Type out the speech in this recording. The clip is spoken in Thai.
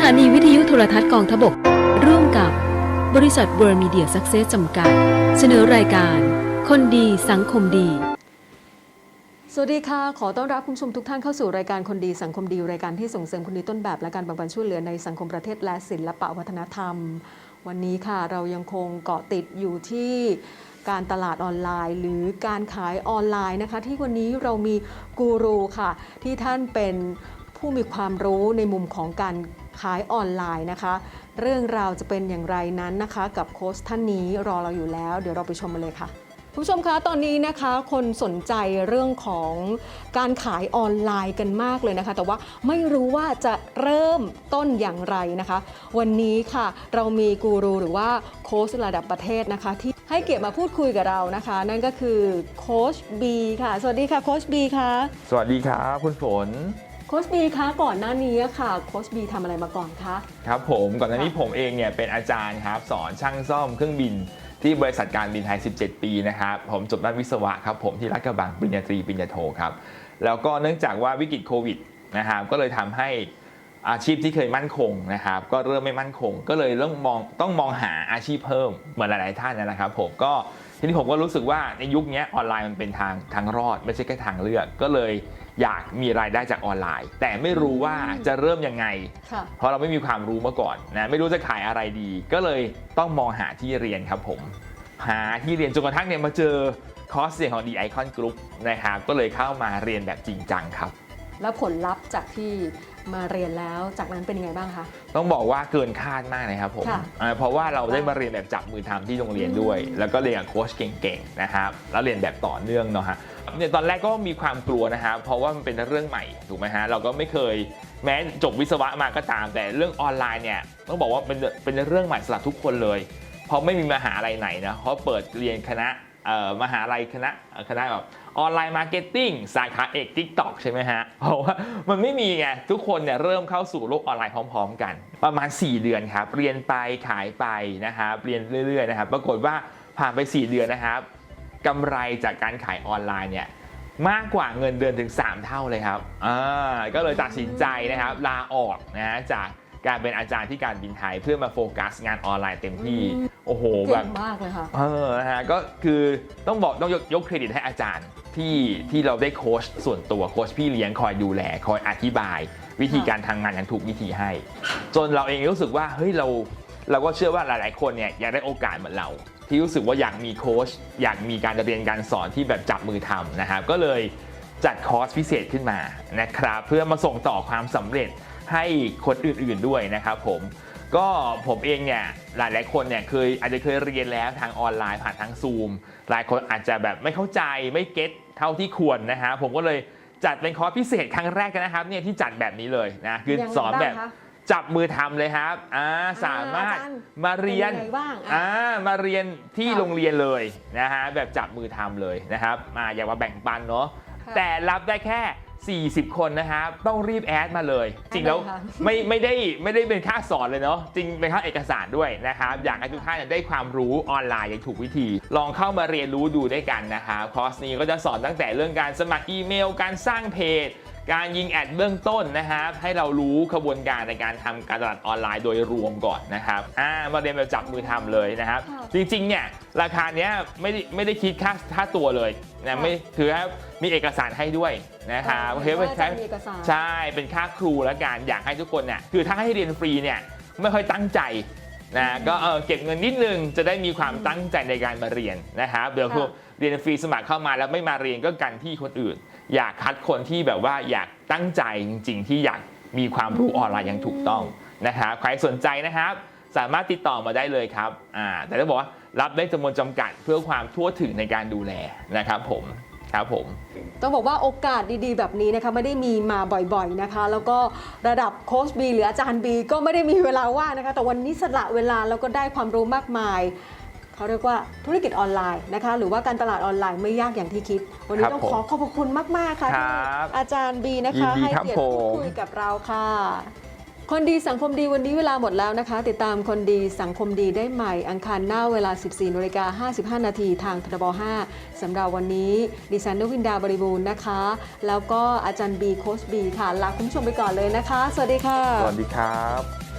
ถานีวิทยุโทรทัศน์กองทบก ร่วมกับบริษัทเวิร์มีเดียซักเซสจำกัด เสนอรายการ คนดีสังคมดี สวัสดีค่ะ ขอต้อนรับคุณผู้ชมทุกท่านเข้าสู่รายการคนดีสังคมดี รายการที่ส่งเสริมคนดีต้นแบบ และการแบ่งปันช่วยเหลือในสังคมประเทศและศิลปะวัฒนธรรม วันนี้ค่ะเรายังคงเกาะติดอยู่ที่การตลาดออนไลน์ หรือการขายออนไลน์นะคะ ที่วันนี้เรามีกูรูค่ะ ที่ท่านเป็น ผู้มีความรู้ในมุมของการขายออนไลน์นะคะ เรื่องราวจะเป็นอย่างไรนั้นนะคะ กับโค้ชท่านนี้รอเราอยู่แล้ว เดี๋ยวเราไปชมกันเลยค่ะคุณผู้ชมคะตอนนี้นะคะคนสนใจเรื่องของการขายออนไลน์กันมากเลยนะคะ แต่ว่าไม่รู้ว่าจะเริ่มต้นอย่างไรนะคะ วันนี้ค่ะเรามีกูรูหรือว่าโค้ชระดับประเทศนะคะ ที่ให้เกียรติมาพูดคุยกับเรานะคะ นั่นก็คือโค้ชบีค่ะ สวัสดีค่ะโค้ชบีค่ะ สวัสดีครับคุณฝน ค้ชบีคะก่อนหน้านี้ค่ะโค้ชบีทำอะไรมาก่อนคะครับผมก่อนหน้านี้ผมเองเนี่ยเป็นอาจารย์ครับสอนช่างซ่อมเครื่องบินที่บริษัทการบินไทย 17 ปีนะครับผมจบด้านวิศวะครับผมที่รัฐกระบังปริญญาตรีปริญญาโทครับแล้วก็เนื่องจากว่าวิกฤตโควิดนะครับก็เลยทำให้อาชีพที่เคยมั่นคงนะครับ ก็เริ่มไม่มั่นคง ก็เลยเริ่มมองต้องมองหาอาชีพเพิ่มเหมือนหลาย ๆ ท่านนะครับ ผมก็ทีนี้ผมก็รู้สึกว่าในยุคนี้ออนไลน์มันเป็นทางทางรอด ไม่ใช่แค่ทางเลือกก็เลย อยากมีรายได้จากออนไลน์ แต่ไม่รู้ว่าจะเริ่มยังไงค่ะเพราะเราไม่มีความรู้มาก่อนนะไม่รู้จะขายอะไรดี ก็เลยต้องมองหาที่เรียนครับผม หาที่เรียนจนกระทั่งเนี่ยมาเจอคอร์สเรียนของ The Icon Group นะครับก็เลยเข้ามาเรียนแบบจริงจังครับ แล้วผลลัพธ์จากที่มาเรียนแล้วจากนั้นเป็นยังไงบ้างคะ ต้องบอกว่าเกินคาดมากเลยครับผมค่ะอ่าเพราะว่าเราได้มาเรียนแบบจับมือทำที่โรงเรียนด้วย แล้วก็เรียนกับโค้ชเก่งๆนะครับ แล้วเรียนแบบต่อเนื่องเนาะฮะ เนี่ยตอนแรกก็มีความกลัวนะครับเพราะว่ามันเป็นเรื่องใหม่ถูกไหมฮะเราก็ไม่เคยแม้จบวิศวะมาก็ตาม แต่เรื่องออนไลน์เนี่ยต้องบอกว่าเป็นเป็นเรื่องใหม่สำหรับทุกคนเลย เพราะไม่มีมหาลัยไหนนะเขาเปิดเรียนคณะเอ่อมหาลัยคณะคณะแบบออนไลน์มาร์เก็ตติ้งสาขาเอก TikTok ใช่ไหมฮะ เพราะว่ามันไม่มีไงทุกคนเนี่ยเริ่มเข้าสู่โลกออนไลน์พร้อมๆกัน ประมาณ 4 เดือนครับ เรียนไปขายไปนะครับเรียนเรื่อยๆนะครับปรากฏว่าผ่านไป 4 เดือนนะครับ กำไรจากการขายออนไลน์เนี่ยมากกว่าเงินเดือนถึง 3 เท่าเลยครับอ่าก็เลยตัดสินใจนะครับลาออกนะฮะจากการเป็นอาจารย์ที่การบินไทยเพื่อมาโฟกัสงานออนไลน์เต็มที่อืมโอ้โหแบเก่บงมากเลยค่ะ เออนะฮะก็คือต้องบอกต้องยกยกเครดิตให้อาจารย์ที่ที่เราได้โค้ชส่วนตัวโค้ชพี่เลี้ยงคอยดูแล คอยอธิบาย วิธีการทำงานอย่างถูกวิธีให้ จนเราเองรู้สึกว่าเฮ้ยเราเราก็เชื่อว่าหลาย ๆ คนเนี่ยอยากได้โอกาสเหมือนเรา ที่รู้สึกว่าอยากมีโค้ชอยากมีการเรียนการสอนที่แบบจับมือทำนะครับก็เลยจัดคอร์สพิเศษขึ้นมานะครับเพื่อมาส่งต่อความสำเร็จให้คนอื่นๆด้วยนะครับผมก็ผมเองเนี่ยหลายๆคนเนี่ยเคยอาจจะเคยเรียนแล้วทางออนไลน์ผ่านทางซูมหลายคนอาจจะแบบไม่เข้าใจไม่เก็ตเท่าที่ควรนะฮะผมก็เลยจัดเป็นคอร์สพิเศษครั้งแรกกันนะครับเนี่ยที่จัดแบบนี้เลยนะคือสอนแบบ จับมือทำเลยครับอ่าสามารถอาจารย์มาเรียนเป็นยังไงบ้างอะอ่ามาเรียนที่ค่ะโรงเรียนเลยนะฮะแบบจับมือทำเลยนะครับมาอย่ามาแบ่งปันเนาะค่ะแต่รับได้แค่ 40 คนนะครับต้องรีบแอดมาเลย จริงแล้วได้ค่ะ ไม่ไม่ได้ไม่ได้เป็นค่าสอนเลยเนาะจริงเป็นค่าเอกสารด้วยนะครับอยากให้ทุกท่านได้ความรู้ออนไลน์อย่างถูกวิธี ลองเข้ามาเรียนรู้ดูด้วยกันนะครับคอร์สนี้ก็จะสอนตั้งแต่เรื่องการสมัครอีเมล การสร้างเพจการยิงแอดเบื้องต้นนะครับให้เรารู้ขบวนการในการทำการตลาดออนไลน์โดยรวมก่อนนะครับอ่ามาเรียนแบบจับมือทำเลยนะครับค่ะจริงๆเนี่ยราคาเนี้ยไม่ได้ไม่ได้คิดค่าค่าตัวเลยนะไม่คือว่ามีเอกสารให้ด้วยนะครับเออเฮ้ยว่าจะใช้มีเอกสารใช่เป็นค่าครูแล้วกันอยากให้ทุกคนเนี่ยคือถ้าให้เรียนฟรีเนี่ยไม่ค่อยตั้งใจนะก็เออเก็บเงินนิดนึงจะได้มีความตั้งใจในการมาเรียนนะครับเดี๋ยวค่ะเรียนฟรีสมัครเข้ามาแล้วไม่มาเรียนก็กันที่คนอื่น อยากคัดคนที่แบบว่าอยากตั้งใจจริง ๆ ที่อยากมีความรู้ออนไลน์อย่างถูกต้องนะครับใครสนใจนะครับ สามารถติดต่อมาได้เลยครับอ่าแต่ต้องบอกว่ารับได้จำนวนจำกัดเพื่อความทั่วถึงในการดูแลนะครับผมครับผมต้องบอกว่าโอกาสดีๆ แบบนี้นะคะไม่ได้มีมาบ่อยๆนะคะ แล้วก็ระดับโค้ชบีหรืออาจารย์บีก็ไม่ได้มีเวลาว่างนะคะ แต่วันนี้สละเวลาแล้วก็ได้ความรู้มากมาย เขาเรียกว่าธุรกิจออนไลน์นะคะหรือว่าการตลาดออนไลน์ไม่ยากอย่างที่คิด วันนี้ครับต้องขอขอบพระคุณมาก ๆ ค่ะครัที่บอาจารย์บีนะยินคะดีให้ครับเกียรติพูดผมคุยกับเราค่ะคนดีสังคมดีวันนี้เวลาหมดแล้วนะคะ ติดตามคนดีสังคมดีได้ใหม่ อังคารหน้าเวลา 14นาฬิกา55 นาทีทางทบ5สำหรับวันนี้ ดิฉันนวินดาบริบูรณ์นะคะ แล้วก็อาจารย์บีโคชบีค่ะ ลาคุณผู้ชมไปก่อนเลยนะคะ สวัสดีค่ะ สวัสดีครับ